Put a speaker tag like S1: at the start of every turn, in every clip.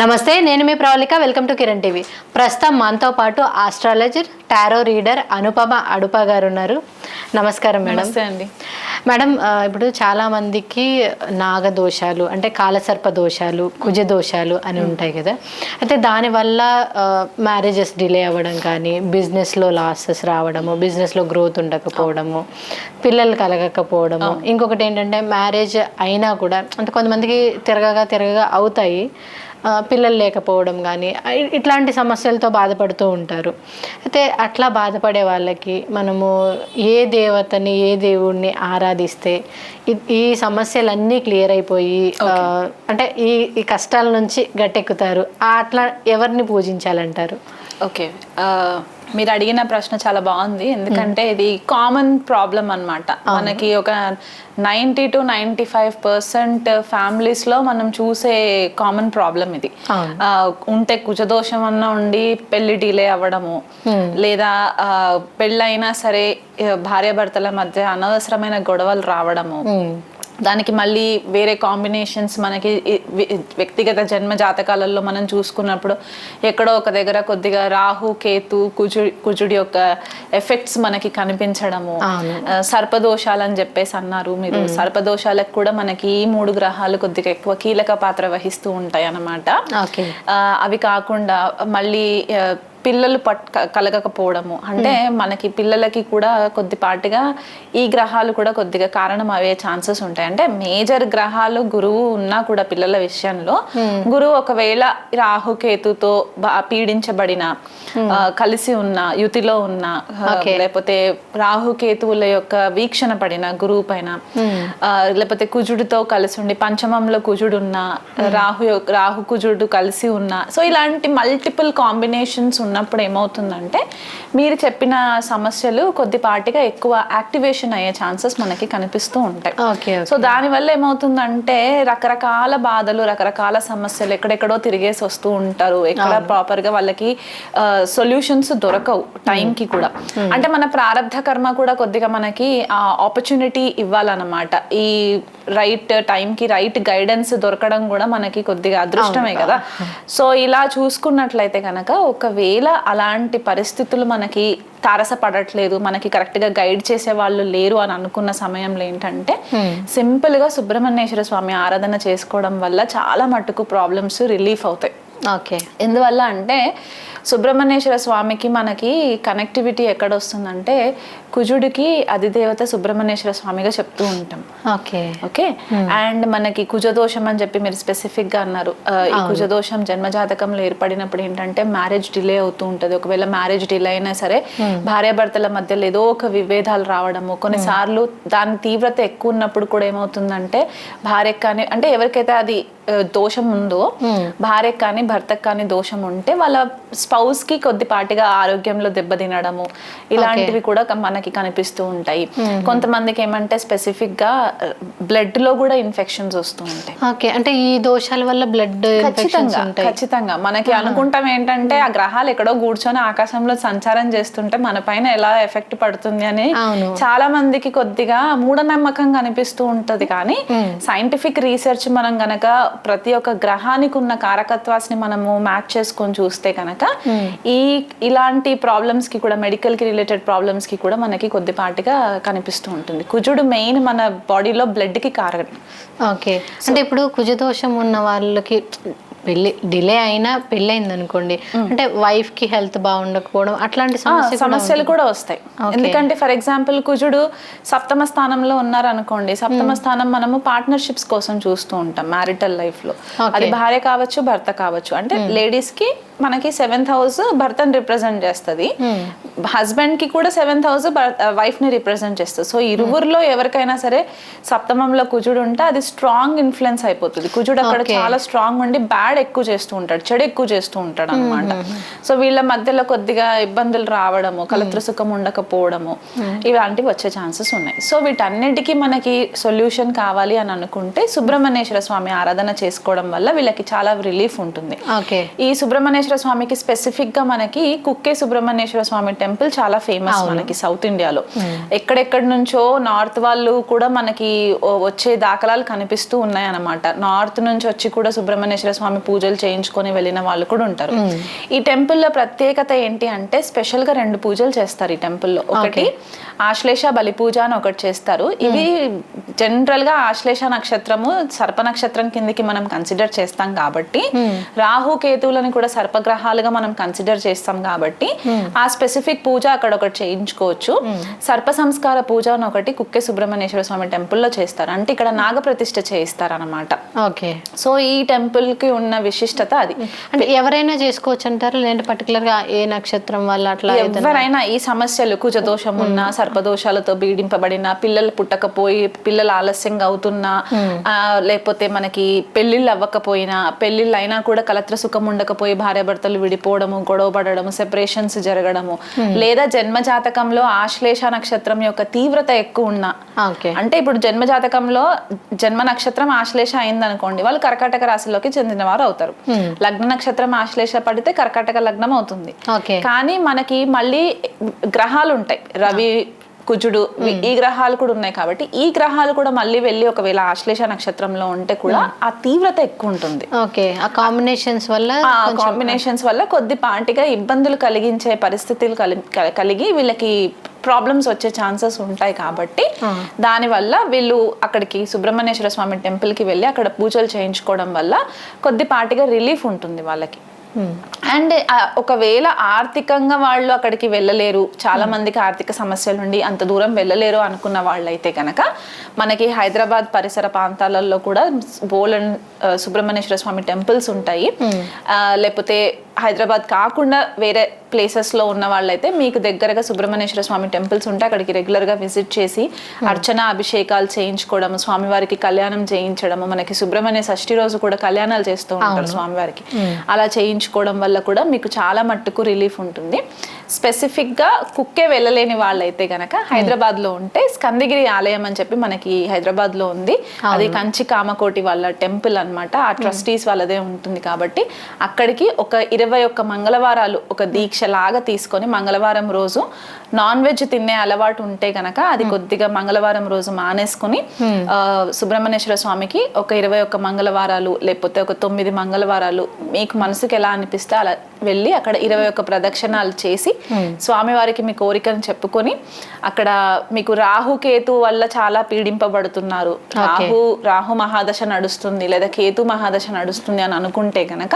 S1: నమస్తే నేను మీ Pravalika. Welcome to Kiran TV. ప్రస్తుతం మనతో పాటు astrologer tarot reader Anupama Adupa garu ఉన్నారు నమస్కారం మేడం.
S2: నమస్తే అండి.
S1: మేడం ఇప్పుడు చాలా మందికి నాగ దోషాలు అంటే కాలసర్ప దోషాలు కుజ దోషాలు అని ఉంటాయి కదా. అయితే దానివల్ల మ్యారేజెస్ డిలే అవ్వడం కానీ బిజినెస్లో లాసెస్ రావడము బిజినెస్లో గ్రోత్ ఉండకపోవడము పిల్లలు కలగకపోవడము. ఇంకొకటి ఏంటంటే మ్యారేజ్ అయినా కూడా అంటే కొంతమందికి తిరగగా తిరగగా అవుతాయి. పిల్లలు లేకపోవడం కానీ ఇట్లాంటి సమస్యలతో బాధపడుతూ ఉంటారు. అయితే అట్లా బాధపడే వాళ్ళకి మనము ఏ దేవతని ఏ దేవుణ్ణి ఆరాధిస్తే ఈ సమస్యలన్నీ క్లియర్ అయిపోయి అంటే ఈ ఈ కష్టాల నుంచి గట్టెక్కుతారు. అట్లా ఎవరిని పూజించాలంటారు?
S2: ఓకే. మీరు అడిగిన ప్రశ్న చాలా బాగుంది. ఎందుకంటే ఇది కామన్ ప్రాబ్లం అన్నమాట. మనకి ఒక ninety to ninety five percent ఫ్యామిలీస్లో మనం చూసే కామన్ ప్రాబ్లం ఇది. ఉంటే కుజదోషం అన్న ఉండి పెళ్ళి డిలే అవ్వడము లేదా ఆ, పెళ్ళైనా సరే భార్యాభర్తల మధ్య అనవసరమైన గొడవలు రావడము దానికి మళ్ళీ వేరే కాంబినేషన్స్ మనకి వ్యక్తిగత జన్మ జాతకాలలో మనం చూసుకున్నప్పుడు ఎక్కడో ఒక దగ్గర కొద్దిగా రాహు కేతు కుజు కుజుడి యొక్క ఎఫెక్ట్స్ మనకి కనిపించడము.
S1: అవును.
S2: ఆ, సర్పదోషాలని చెప్పేసి అన్నారు మీరు. సర్పదోషాలకు కూడా మనకి ఈ మూడు గ్రహాలు కొద్దిగా ఎక్కువ కీలక పాత్ర వహిస్తూ ఉంటాయి అన్నమాట అవి కాకుండా మళ్ళీ పిల్లలు పట్ కలగకపోవడము. అంటే మనకి పిల్లలకి కూడా కొద్దిపాటిగా ఈ గ్రహాలు కూడా కొద్దిగా కారణం అయ్యే ఛాన్సెస్ ఉంటాయి. అంటే మేజర్ గ్రహాలు గురువు ఉన్నా కూడా పిల్లల విషయంలో గురువు ఒకవేళ రాహుకేతుతో పీడించబడిన ఆ, కలిసి ఉన్న యుతిలో ఉన్న లేకపోతే రాహుకేతువుల యొక్క వీక్షణ పడిన గురువు పైన లేకపోతే కుజుడితో కలిసి ఉండి పంచమంలో కుజుడు ఉన్న రాహు రాహు కుజుడు కలిసి ఉన్న సో ఇలాంటి మల్టిపుల్ కాంబినేషన్స్ ఉన్నప్పుడు ఏమవుతుందంటే మీరు చెప్పిన సమస్యలు కొద్దిపాటిగా ఎక్కువ యాక్టివేషన్ అయ్యే ఛాన్సెస్ మనకి కనిపిస్తూ ఉంటాయి.
S1: ఓకే
S2: సో దానివల్ల ఏమవుతుందంటే రకరకాల బాధలు రకరకాల సమస్యలు ఎక్కడెక్కడో తిరిగేసి వస్తూ ఉంటారు. ఎక్కడ ప్రాపర్గా వాళ్ళకి సొల్యూషన్స్ దొరకవు time కి కూడా. అంటే మన ప్రారంధ కర్మ కూడా కొద్దిగా మనకి ఆ ఆపర్చునిటీ ఇవ్వాలన్నమాట. ఈ రైట్కి రైట్ గైడెన్స్ దొరకడం కూడా మనకి కొద్దిగా అదృష్టమే కదా. సో ఇలా చూసుకున్నట్లయితే కనుక ఒకవేళ అలాంటి పరిస్థితులు మనకి తారసపడట్లేదు మనకి కరెక్ట్గా గైడ్ చేసే వాళ్ళు లేరు అని అనుకున్న సమయంలో ఏంటంటే సింపుల్గా సుబ్రహ్మణ్యేశ్వర స్వామి ఆరాధన చేసుకోవడం వల్ల చాలా మటుకు ప్రాబ్లమ్స్ రిలీఫ్ అవుతాయి.
S1: ఓకే
S2: ఎందువల్ల అంటే సుబ్రహ్మణ్యేశ్వర స్వామికి మనకి కనెక్టివిటీ ఎక్కడ వస్తుందంటే కుజుడికి అధిదేవత సుబ్రహ్మణ్యేశ్వర స్వామిగా చెప్తూ ఉంటాం.
S1: ఓకే.
S2: ఓకే? అండ్ మనకి కుజదోషం అని చెప్పి మీరు స్పెసిఫిక్గా అన్నారు ఈ కుజదోషం జన్మజాతకంలో ఏర్పడినప్పుడు ఏంటంటే మ్యారేజ్ డిలే అవుతూ ఉంటది. ఒకవేళ మ్యారేజ్ డిలే అయినా సరే భార్యాభర్తల మధ్యలో ఏదో ఒక విభేదాలు రావడము కొన్నిసార్లు దాని తీవ్రత ఎక్కువ ఉన్నప్పుడు కూడా ఏమవుతుందంటే భార్యకు కానీ అంటే ఎవరికైతే అది దోషం ఉందో భార్యకు కానీ భర్తకు కానీ దోషం ఉంటే వాళ్ళ స్పౌస్ కి కొద్దిపాటిగా ఆరోగ్యంలో దెబ్బతినడము ఇలాంటివి కూడా మనకి కనిపిస్తూ ఉంటాయి. కొంతమందికి ఏమంటే స్పెసిఫిక్గా బ్లడ్లో కూడా ఇన్ఫెక్షన్స్ వస్తూ ఉంటాయి.
S1: ఓకే. అంటే ఈ దోషాల వల్ల బ్లడ్
S2: ఖచ్చితంగా ఖచ్చితంగా. మనకి అనుకుంటాం ఏంటంటే ఆ గ్రహాలు ఎక్కడో కూర్చొని ఆకాశంలో సంచారం చేస్తుంటే మన పైన ఎలా ఎఫెక్ట్ పడుతుంది అని. చాలా మందికి కొద్దిగా మూఢనమ్మకంగా అనిపిస్తూ ఉంటది. కానీ సైంటిఫిక్ రీసెర్చ్ మనం గనక ప్రతి ఒక్క గ్రహానికి ఉన్న కారకత్వాన్ని మనము మ్యాచ్ చేసుకొని చూస్తే కనుక ఈ ఇలాంటి ప్రాబ్లమ్స్కి కూడా మెడికల్కి రిలేటెడ్ ప్రాబ్లమ్స్కి కూడా మనకి కొద్దిపాటిగా కనిపిస్తూ ఉంటుంది. కుజుడు మెయిన్ మన బాడీలో బ్లడ్కి కారణం.
S1: ఓకే. అంటే ఇప్పుడు కుజదోషం ఉన్న వాళ్ళకి పెళ్ళి డిలే అయినా పెళ్ళి అయింది అనుకోండి అంటే వైఫ్కి హెల్త్ బాగుండకపోవడం అట్లాంటి
S2: సమస్యలు కూడా వస్తాయి. ఎందుకంటే ఫర్ ఎగ్జాంపుల్ కుజుడు సప్తమ స్థానంలో ఉన్నారు అనుకోండి సప్తమ స్థానం మనము పార్ట్నర్షిప్స్ కోసం చూస్తూ ఉంటాం మ్యారిటల్ లైఫ్లో. అది భార్య కావచ్చు భర్త కావచ్చు. అంటే లేడీస్కి మనకి సెవెంత్ హౌస్ భర్తని రిప్రజెంట్ చేస్తుంది. హస్బెండ్కి కూడా సెవెంత్ హౌస్ వైఫ్ని రిప్రజెంట్ చేస్తుంది. సో ఇరువురిలో ఎవరికైనా సరే సప్తమంలో కుజుడు ఉంటే అది స్ట్రాంగ్ ఇన్ఫ్లుయెన్స్ అయిపోతుంది. కుజుడు అక్కడ చాలా స్ట్రాంగ్ ఉండి బ్యాడ్ ఎక్కువ చేస్తూ ఉంటాడు చెడు ఎక్కువ చేస్తూ ఉంటాడు అనమాట సో వీళ్ళ మధ్యలో కొద్దిగా ఇబ్బందులు రావడము కలత్ర సుఖం ఉండకపోవడము ఇలాంటివి వచ్చే ఛాన్సెస్ ఉన్నాయి. సో వీటన్నిటికీ మనకి సొల్యూషన్ కావాలి అని అనుకుంటే సుబ్రహ్మణ్యేశ్వర స్వామి ఆరాధన చేసుకోవడం వల్ల వీళ్ళకి చాలా రిలీఫ్ ఉంటుంది. ఈ సుబ్రహ్మణ్యేశ్వర సుబ్రహ్మణ్యేశ్వర స్వామికి స్పెసిఫిక్గా మనకి కుక్కే సుబ్రహ్మణ్యేశ్వర స్వామి టెంపుల్ చాలా ఫేమస్ మనకి సౌత్ ఇండియాలో ఎక్కడెక్కడి నుంచో నార్త్ వాళ్ళు కూడా మనకి వచ్చే దాఖలాలు కనిపిస్తూ ఉన్నాయి అన్నమాట నార్త్ నుంచి వచ్చి కూడా సుబ్రహ్మణ్యేశ్వర స్వామి పూజలు చేయించుకొని వెళ్ళిన వాళ్ళు కూడా ఉంటారు. ఈ టెంపుల్లో ప్రత్యేకత ఏంటి అంటే స్పెషల్గా రెండు పూజలు చేస్తారు ఈ టెంపుల్లో. ఒకటి ఆశ్లేష బలి పూజ అని ఒకటి చేస్తారు. ఇవి జనరల్గా ఆశ్లేష నక్షత్రము సర్ప నక్షత్రం కిందకి మనం కన్సిడర్ చేస్తాం కాబట్టి రాహు కేతువులను కూడా సర్పగ్రహాలుగా మనం కన్సిడర్ చేస్తాం కాబట్టి ఆ స్పెసిఫిక్ పూజ అక్కడ ఒకటి చేయించుకోవచ్చు. సర్ప సంస్కార పూజ అని ఒకటి కుక్కే సుబ్రహ్మణ్యేశ్వర స్వామి టెంపుల్లో చేస్తారు. అంటే ఇక్కడ నాగ ప్రతిష్ఠ చేయిస్తారు అనమాట
S1: ఓకే.
S2: సో ఈ టెంపుల్కి ఉన్న విశిష్టత అది.
S1: అంటే ఎవరైనా చేసుకోవచ్చు అంటారు లేదంటే పర్టికులర్గా ఏ నక్షత్రం వల్ల అట్లా
S2: ఎవరైనా ఈ సమస్యలు కుజదోషం ఉన్న సర్పదోషాలతో పీడింపబడిన పిల్లలు పుట్టకపోయి పిల్లలు ఆలస్యంగా అవుతున్నా లేకపోతే మనకి పెళ్ళిళ్ళు అవ్వకపోయినా పెళ్ళిళ్ళు అయినా కూడా కలత్ర సుఖం ఉండకపోయి భార్యాభర్తలు విడిపోవడము గొడవ పడడము సెపరేషన్స్ జరగడము. లేదా జన్మ జాతకంలో ఆశ్లేష నక్షత్రం యొక్క తీవ్రత ఎక్కువ ఉన్నా. అంటే ఇప్పుడు జన్మ జాతకంలో జన్మ నక్షత్రం ఆశ్లేష అయింది అనుకోండి వాళ్ళు కర్కాటక రాశిలోకి చెందిన వారు అవుతారు లగ్న నక్షత్రం ఆశ్లేష పడితే కర్కాటక లగ్నం అవుతుంది.
S1: ఓకే.
S2: కానీ మనకి మళ్ళీ గ్రహాలు ఉంటాయి. రవి కుజుడు ఈ గ్రహాలు కూడా ఉన్నాయి కాబట్టి ఈ గ్రహాలు కూడా మళ్ళీ వెళ్ళి ఒకవేళ ఆశ్లేష నక్షత్రంలో ఉంటే కూడా ఆ తీవ్రత ఎక్కువ ఉంటుంది.
S1: ఓకే ఆ కాంబినేషన్స్ వల్ల
S2: ఆ కాంబినేషన్స్ వల్ల కొద్దిపాటిగా ఇబ్బందులు కలిగించే పరిస్థితులు కలిగి వీళ్ళకి ప్రాబ్లమ్స్ వచ్చే ఛాన్సెస్ ఉంటాయి కాబట్టి దానివల్ల వీళ్ళు అక్కడికి సుబ్రహ్మణ్యేశ్వర స్వామి టెంపుల్కి వెళ్ళి అక్కడ పూజలు చేయించుకోవడం వల్ల కొద్దిపాటిగా రిలీఫ్ ఉంటుంది వాళ్ళకి. అండ్ ఒకవేళ ఆర్థికంగా వాళ్ళు అక్కడికి వెళ్ళలేరు చాలా మందికి ఆర్థిక సమస్యలు ఉండి అంత దూరం వెళ్ళలేరు అనుకున్న వాళ్ళైతే కనుక మనకి హైదరాబాద్ పరిసర ప్రాంతాలలో కూడా బోలన్ సుబ్రహ్మణ్యేశ్వర స్వామి టెంపుల్స్ ఉంటాయి. లేకపోతే హైదరాబాద్ కాకుండా వేరే ప్లేసెస్లో ఉన్న వాళ్ళైతే మీకు దగ్గరగా సుబ్రహ్మణ్యేశ్వర స్వామి టెంపుల్స్ ఉంటే అక్కడికి రెగ్యులర్గా విజిట్ చేసి అర్చన అభిషేకాలు చేయించుకోవడం స్వామివారికి కళ్యాణం చేయించడము మనకి సుబ్రహ్మణ్య షష్ఠి రోజు కూడా కళ్యాణాలు చేస్తూ ఉంటారు స్వామివారికి. అలా చేయించుకోవడం వల్ల కూడా మీకు చాలా మట్టుకు రిలీఫ్ ఉంటుంది. స్పెసిఫిక్గా కుక్కే వెళ్ళలేని వాళ్ళైతే గనక హైదరాబాద్లో ఉంటే స్కందగిరి ఆలయం అని చెప్పి మనకి హైదరాబాద్లో ఉంది. అది కంచి కామకోటి వాళ్ళ టెంపుల్ అన్నమాట. ఆ ట్రస్టీస్ వాళ్ళదే ఉంటుంది కాబట్టి అక్కడికి ఒక ఇరవై ఒక్క మంగళవారాలు ఒక దీక్ష లాగా తీసుకొని మంగళవారం రోజు నాన్ వెజ్ తినే అలవాటు ఉంటే గనక అది కొద్దిగా మంగళవారం రోజు మానేసుకొని ఆ, సుబ్రహ్మణ్యేశ్వర స్వామికి ఒక ఇరవై ఒక్క మంగళవారాలు లేకపోతే ఒక తొమ్మిది మంగళవారాలు మీకు మనసుకి ఎలా అనిపిస్తే అలా వెళ్ళి అక్కడ ఇరవై ఒక్క ప్రదక్షిణాలు చేసి స్వామివారికి మీ కోరికను చెప్పుకొని అక్కడ మీకు రాహు కేతు వల్ల చాలా పీడింపబడుతున్నారు. రాహు రాహు మహాదశ నడుస్తుంది లేదా కేతు మహాదశ నడుస్తుంది అని అనుకుంటే గనక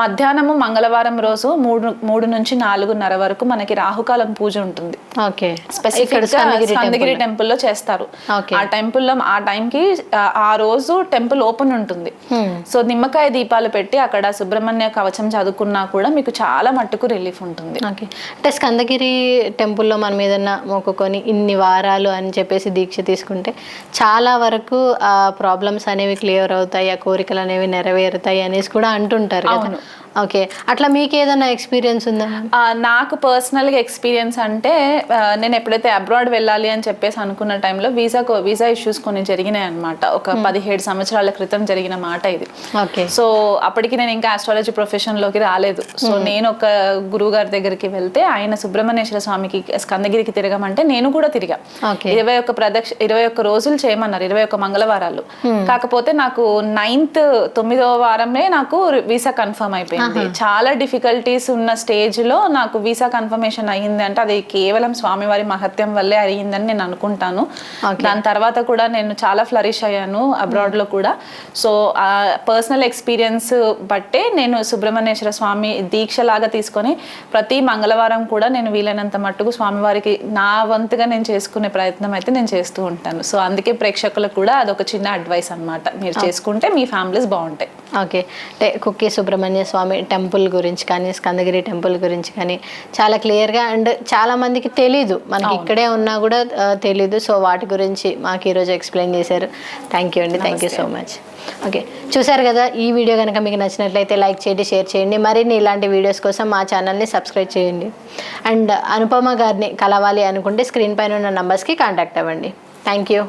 S2: మధ్యాహ్నము మంగళవారం రోజు మూడు మూడు నుంచి నాలుగున్నర వరకు మనకి రాహుకాలం పూజ ఉంటుంది. స్పెసిఫిక్
S1: ఇక్కడ స్కందగిరి
S2: స్కందగిరి టెంపుల్లో చేస్తారు. ఆ టెంపుల్లో ఆ టైం కి ఆ, ఆ రోజు టెంపుల్ ఓపెన్ ఉంటుంది. సో నిమ్మకాయ దీపాలు పెట్టి అక్కడ సుబ్రహ్మణ్య కవచం చదువుకున్నా కూడా మీకు చాలా మట్టుకు రిలీఫ్ ఉంటుంది.
S1: ఓకే. అంటే స్కందగిరి టెంపుల్లో మనం ఏదన్నా మొక్కుకొని ఇన్ని వారాలు అని చెప్పేసి దీక్ష తీసుకుంటే చాలా వరకు ఆ ప్రాబ్లమ్స్ అనేవి క్లియర్ అవుతాయి ఆ కోరికలు అనేవి నెరవేరుతాయి అనేసి కూడా అంటుంటారు కదా. ఓకే. అట్లా మీకు ఏదైనా ఎక్స్పీరియన్స్ ఉందా?
S2: నాకు పర్సనల్గా ఎక్స్పీరియన్స్ అంటే నేను ఎప్పుడైతే అబ్రాడ్ వెళ్ళాలి అని చెప్పేసి అనుకున్న టైంలో వీసా వీసా ఇష్యూస్ కొన్ని జరిగినాయి అనమాట ఒక పదిహేడు సంవత్సరాల క్రితం జరిగిన మాట ఇది.
S1: ఓకే.
S2: సో అప్పటికి నేను ఇంకా ఆస్ట్రాలజీ ప్రొఫెషన్లోకి రాలేదు. సో నేను ఒక గురువు గారి దగ్గరికి వెళ్తే ఆయన సుబ్రహ్మణ్యేశ్వర స్వామికి స్కందగిరికి తిరగమంటే నేను కూడా తిరిగా. ఇరవై ఒక్క ప్రదక్ష ఇరవై ఒక్క రోజులు చేయమన్నారు ఇరవై ఒక్క మంగళవారాలు. కాకపోతే నాకు నైన్త్ తొమ్మిదవ వారమే నాకు వీసా కన్ఫర్మ్ అయిపోయింది. చాలా డిఫికల్టీస్ ఉన్న స్టేజ్లో నాకు వీసా కన్ఫర్మేషన్ అయ్యింది అంటే అది కేవలం స్వామివారి మహత్యం వల్లే అయ్యిందని నేను అనుకుంటాను. దాని తర్వాత కూడా నేను చాలా ఫ్లరిష్ అయ్యాను అబ్రాడ్లో కూడా. సో ఆ పర్సనల్ ఎక్స్పీరియన్స్ బట్టే నేను సుబ్రహ్మణ్యేశ్వర స్వామి దీక్ష లాగా తీసుకొని ప్రతి మంగళవారం కూడా నేను వీలైనంత మట్టుకు స్వామివారికి నా వంతుగా నేను చేసుకునే ప్రయత్నం అయితే నేను చేస్తూ ఉంటాను. సో అందుకే ప్రేక్షకులకు కూడా అదొక చిన్న అడ్వైస్ అన్నమాట. మీరు చేసుకుంటే మీ ఫ్యామిలీస్ బాగుంటాయి.
S1: ఓకే. అంటే కుక్కి సుబ్రహ్మణ్య స్వామి టెంపుల్ గురించి కానీ స్కందగిరి టెంపుల్ గురించి కానీ చాలా క్లియర్గా అండ్ చాలా మందికి తెలీదు. మనకి ఇక్కడే ఉన్నా కూడా తెలీదు. సో వాటి గురించి మాకు ఈరోజు ఎక్స్ప్లెయిన్ చేశారు. థ్యాంక్ యూ అండి. Thank you so much okay చూసారు కదా ఈ వీడియో కనుక మీకు నచ్చినట్లయితే లైక్ చేయండి షేర్ చేయండి. మరిన్ని ఇలాంటి వీడియోస్ కోసం మా ఛానల్ని సబ్స్క్రైబ్ చేయండి. అండ్ అనుపమ గారిని కలవాలి అనుకుంటే స్క్రీన్ పైన ఉన్న నంబర్స్కి కాంటాక్ట్ అవ్వండి. Thank you